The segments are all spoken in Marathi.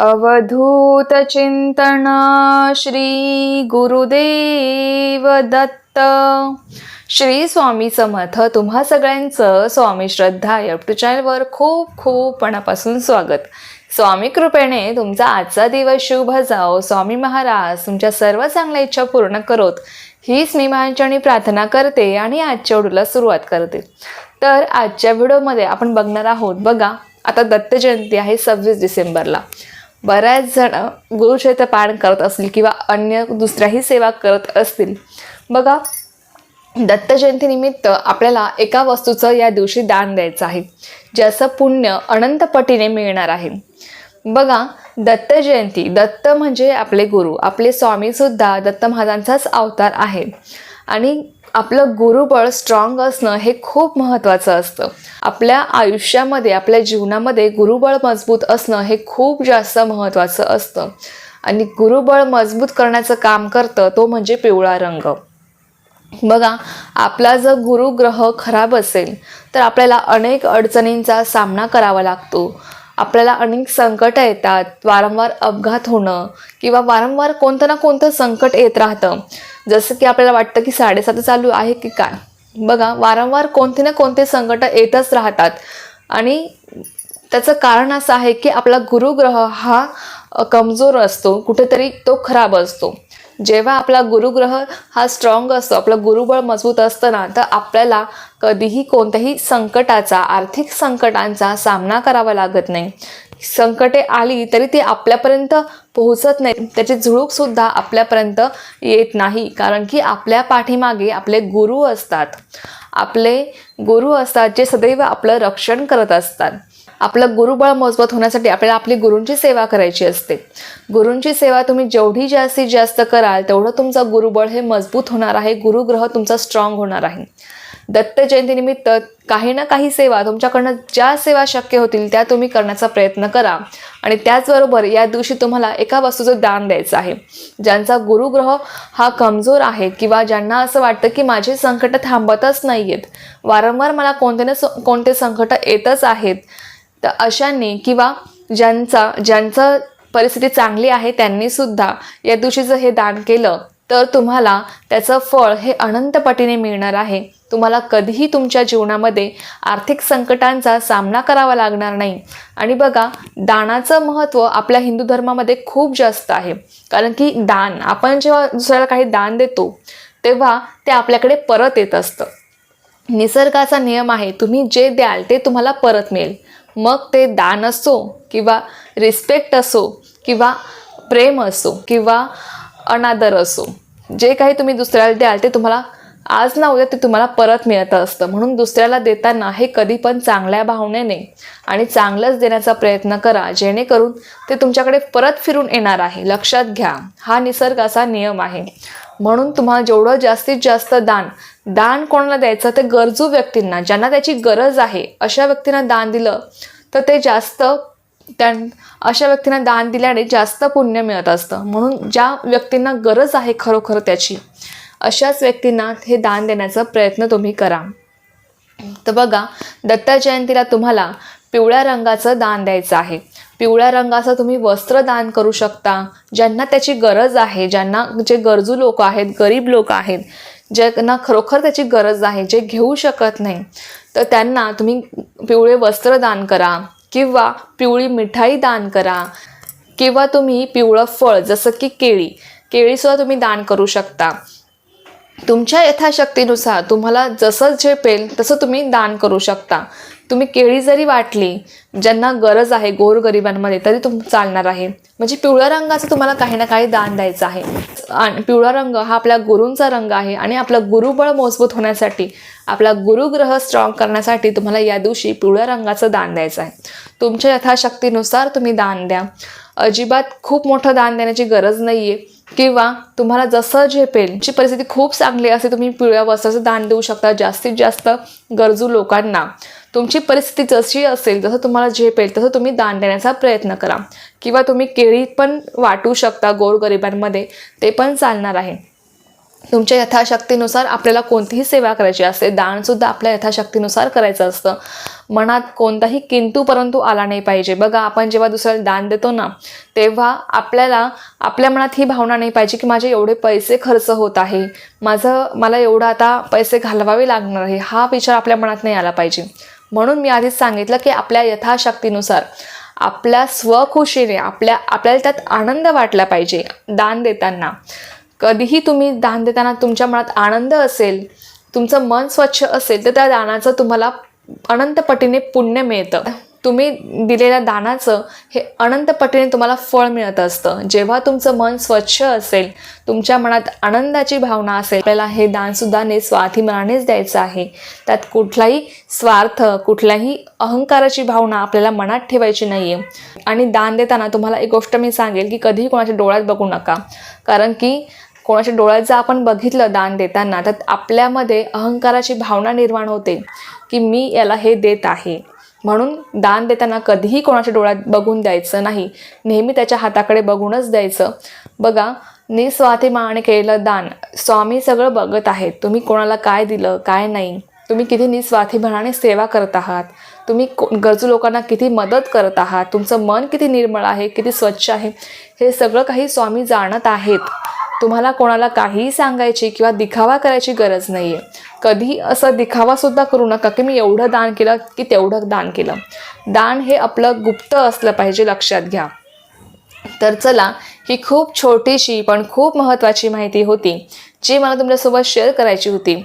अवधूत चिंतन श्री गुरुदेव दत्त. श्री स्वामी समर्थ तुम्हा सगळ्यांचं स्वामी श्रद्धा यूट्यूब चॅनलवर खूप खूप मनापासून स्वागत. स्वामी कृपेने तुमचा आजचा दिवस शुभ जाओ. स्वामी महाराज तुमच्या सर्व चांगल्या इच्छा पूर्ण करोत. हीच मी माझ्याने प्रार्थना करते आणि आजच्या व्हिडिओला सुरुवात करते. तर आजच्या व्हिडिओमध्ये आपण बघणार आहोत बघा आता दत्त जयंती आहे सव्वीस डिसेंबरला. बऱ्याच जण गुरुचरित्र पाठ करत असतील किंवा अन्य दुसऱ्याही सेवा करत असतील. बघा दत्त जयंतीनिमित्त आपल्याला एका वस्तूचं या दिवशी दान द्यायचं आहे. ज्याचं पुण्य अनंतपटीने मिळणार आहे. बघा दत्त जयंती दत्त म्हणजे आपले गुरु आपले स्वामीसुद्धा दत्त महाराजांचाच अवतार आहे. आणि आपलं गुरुबळ स्ट्रॉंग असणं हे खूप महत्त्वाचं असतं. आपल्या आयुष्यामध्ये आपल्या जीवनामध्ये गुरुबळ मजबूत असणं हे खूप जास्त महत्त्वाचं असतं. आणि गुरुबळ मजबूत करण्याचं काम करतं तो म्हणजे पिवळा रंग. बघा आपला जर गुरुग्रह खराब असेल तर आपल्याला अनेक अडचणींचा सामना करावा लागतो. आपल्याला अनेक संकटं येतात वारंवार अपघात होणं किंवा वारंवार कोणतं ना कोणतं संकट येत राहतं. जसं की आपल्याला वाटतं की साडेसात चालू आहे की काय? बघा वारंवार कोणते ना कोणते संकट येतच राहतात. आणि त्याचं कारण असं आहे की आपला गुरुग्रह हा कमजोर असतो कुठेतरी तो खराब असतो. जेव्हा आपला गुरुग्रह हा स्ट्रॉंग असतो आपलं गुरुबळ मजबूत असतं ना तर आपल्याला कधीही कोणत्याही संकटाचा आर्थिक संकटांचा सामना करावा लागत नाही. संकटे आली तरी ती आपल्यापर्यंत पोहोचत नाही. त्याची झुळूकसुद्धा आपल्यापर्यंत येत नाही. कारण की आपल्या पाठीमागे आपले गुरु असतात. आपले गुरु असतात जे सदैव आपलं रक्षण करत असतात. आपलं गुरुबळ मजबूत होण्यासाठी आपल्याला आपली गुरूंची सेवा करायची असते. गुरूंची सेवा तुम्ही जेवढी जास्तीत जास्त कराल तेवढं तुमचं गुरुबळ हे मजबूत होणार आहे गुरुग्रह तुमचा स्ट्रॉंग होणार आहे. दत्त जयंतीनिमित्त काही ना काही सेवा तुमच्याकडनं ज्या सेवा शक्य होतील त्या तुम्ही करण्याचा प्रयत्न करा. आणि त्याचबरोबर या दिवशी तुम्हाला एका वस्तूचं दान द्यायचं आहे. ज्यांचा गुरुग्रह हा कमजोर आहे किंवा ज्यांना असं वाटतं की माझे संकट थांबतच नाही आहेत वारंवार मला कोणते ना कोणते संकट येतच आहेत तर अशांनी किंवा ज्यांचा ज्यांचं परिस्थिती चांगली आहे त्यांनी सुद्धा या दिवशी जर हे दान केलं तर तुम्हाला त्याचं फळ हे अनंत पटीने मिळणार आहे. तुम्हाला कधीही तुमच्या जीवनामध्ये आर्थिक संकटांचा सामना करावा लागणार नाही. आणि बघा दानाचं महत्त्व आपल्या हिंदू धर्मामध्ये खूप जास्त आहे. कारण की दान आपण जेव्हा दुसऱ्याला काही दान देतो तेव्हा ते आपल्याकडे परत येत असतं. निसर्गाचा नियम आहे तुम्ही जे द्याल ते तुम्हाला परत मिळेल. मग ते दान असो किंवा रिस्पेक्ट असो किंवा प्रेम असो किंवा अनादर असो. जे काही तुम्ही दुसऱ्याला द्याल ते तुम्हाला आज ना उद्या ते तुम्हाला परत मिळत असतं. म्हणून दुसऱ्याला देताना हे कधी पण चांगल्या भावनेने आणि चांगलंच देण्याचा प्रयत्न करा. जेणेकरून ते तुमच्याकडे परत फिरून येणार आहे. लक्षात घ्या. हा निसर्गाचा नियम आहे. म्हणून तुम्हाला जेवढं जास्तीत जास्त दान दान कोणाला द्यायचं ते गरजू व्यक्तींना ज्यांना त्याची गरज आहे अशा व्यक्तींना दान दिलं तर ते जास्त त्या अशा व्यक्तींना दान दिल्याने जास्त पुण्य मिळत असतं. म्हणून ज्या व्यक्तींना गरज आहे खरोखर त्याची अशाच व्यक्तींना हे दान देण्याचा प्रयत्न तुम्ही करा. तर बघा दत्त जयंतीला तुम्हाला पिवळ्या रंगाचं दान द्यायचं आहे. पिवळ्या रंगाचं तुम्ही वस्त्र दान करू शकता ज्यांना त्याची गरज आहे ज्यांना जे गरजू लोक आहेत गरीब लोक आहेत ज्यांना खरोखर त्याची गरज आहे जे घेऊ शकत नाही तर त्यांना तुम्ही पिवळे वस्त्र दान करा किंवा पिवळी मिठाई दान करा किंवा तुम्ही पिवळं फळ जसं की केळी. केळीसुद्धा तुम्ही दान करू शकता. तुमच्या यथाशक्तीनुसार तुम्हाला जसं झेपेल तसं तुम्ही दान करू शकता. तुम्ही केळी जरी वाटली ज्यांना गरज आहे गोरगरिबांमध्ये तरी तुम चालणार आहे. म्हणजे पिवळ्या रंगाचं तुम्हाला काही ना काही दान द्यायचं आहे. आणि पिवळा रंग हा आपल्या गुरूंचा रंग आहे आणि आपलं गुरुबळ मजबूत होण्यासाठी आपला गुरुग्रह स्ट्रॉंग करण्यासाठी तुम्हाला या दिवशी पिवळ्या रंगाचं दान द्यायचं आहे. तुमच्या यथाशक्तीनुसार तुम्ही दान द्या. अजिबात खूप मोठं दान देण्याची गरज नाही आहे किंवा तुम्हाला जसं झेपेल जी परिस्थिती खूप चांगली असे तुम्ही पिवळ्या वस्त्राचं दान देऊ शकता. जास्तीत जास्त गरजू लोकांना. तुमची परिस्थिती जशी असेल जसं तुम्हाला झेपेल तसं तुम्ही दान देण्याचा प्रयत्न करा. किंवा तुम्ही केळी पण वाटू शकता गोरगरिबांमध्ये ते पण चालणार आहे. तुमच्या यथाशक्तीनुसार आपल्याला कोणतीही सेवा करायची असते दानसुद्धा आपल्या यथाशक्तीनुसार करायचं असतं. मनात कोणताही किंतू परंतु आला नाही पाहिजे. बघा आपण जेव्हा दुसऱ्याला दान देतो ना तेव्हा आपल्याला आपल्या मनात ही भावना नाही पाहिजे की माझे एवढे पैसे खर्च होत आहे. माझं मला एवढं आता पैसे घालवावे लागणार आहे. हा विचार आपल्या मनात नाही आला पाहिजे. म्हणून मी आधीच सांगितलं की आपल्या यथाशक्तीनुसार आपल्या स्वखुशीने आपल्या आपल्याला त्यात आनंद वाटला पाहिजे दान देताना. कधीही तुम्ही दान देताना तुमच्या मनात आनंद असेल तुमचं मन स्वच्छ असेल तर त्या दानाचं तुम्हाला अनंतपटीने पुण्य मिळतं. तुम्ही दिलेल्या दानाचं हे अनंत पटीने तुम्हाला फळ मिळत असतं. जेव्हा तुमचं मन स्वच्छ असेल तुमच्या मनात आनंदाची भावना असेल आपल्याला हे दानसुद्धा निस्वार्थी मनानेच द्यायचं आहे. त्यात कुठलाही स्वार्थ कुठल्याही अहंकाराची भावना आपल्याला मनात ठेवायची नाही आहे आणि दान देताना तुम्हाला एक गोष्ट मी सांगेल की कधीही कोणाच्या डोळ्यात बघू नका. कारण की कोणाच्या डोळ्यात जर आपण बघितलं दान देताना तर आपल्यामध्ये अहंकाराची भावना निर्माण होते की मी याला हे देत आहे. म्हणून दान देताना कधीही कोणाच्या डोळ्यात बघून द्यायचं नाही. नेहमी त्याच्या हाताकडे बघूनच द्यायचं. बघा निस्वार्थी केलेलं दान स्वामी सगळं बघत आहेत. तुम्ही कोणाला काय दिलं काय नाही? तुम्ही किती निस्वार्थीपणाने सेवा करत आहात? तुम्ही को गरजू लोकांना किती मदत करत आहात? तुमचं मन किती निर्मळ आहे किती स्वच्छ आहे? हे सगळं काही स्वामी जाणत आहेत. तुम्हाला कोणाला काहीही सांगायची किंवा दिखावा करायची गरज नाही आहे कधी असं दिखावासुद्धा करू नका की मी एवढं दान केलं की तेवढं दान केलं. दान हे आपलं गुप्त असलं पाहिजे लक्षात घ्या. तर चला ही खूप छोटीशी पण खूप महत्त्वाची माहिती होती जी मला तुमच्यासोबत शेअर करायची होती.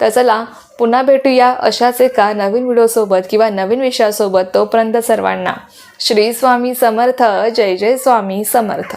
तर चला पुन्हा भेटूया अशाच एका नवीन व्हिडिओसोबत किंवा नवीन विषयासोबत तोपर्यंत सर्वांना. श्री स्वामी समर्थ जय जय स्वामी समर्थ.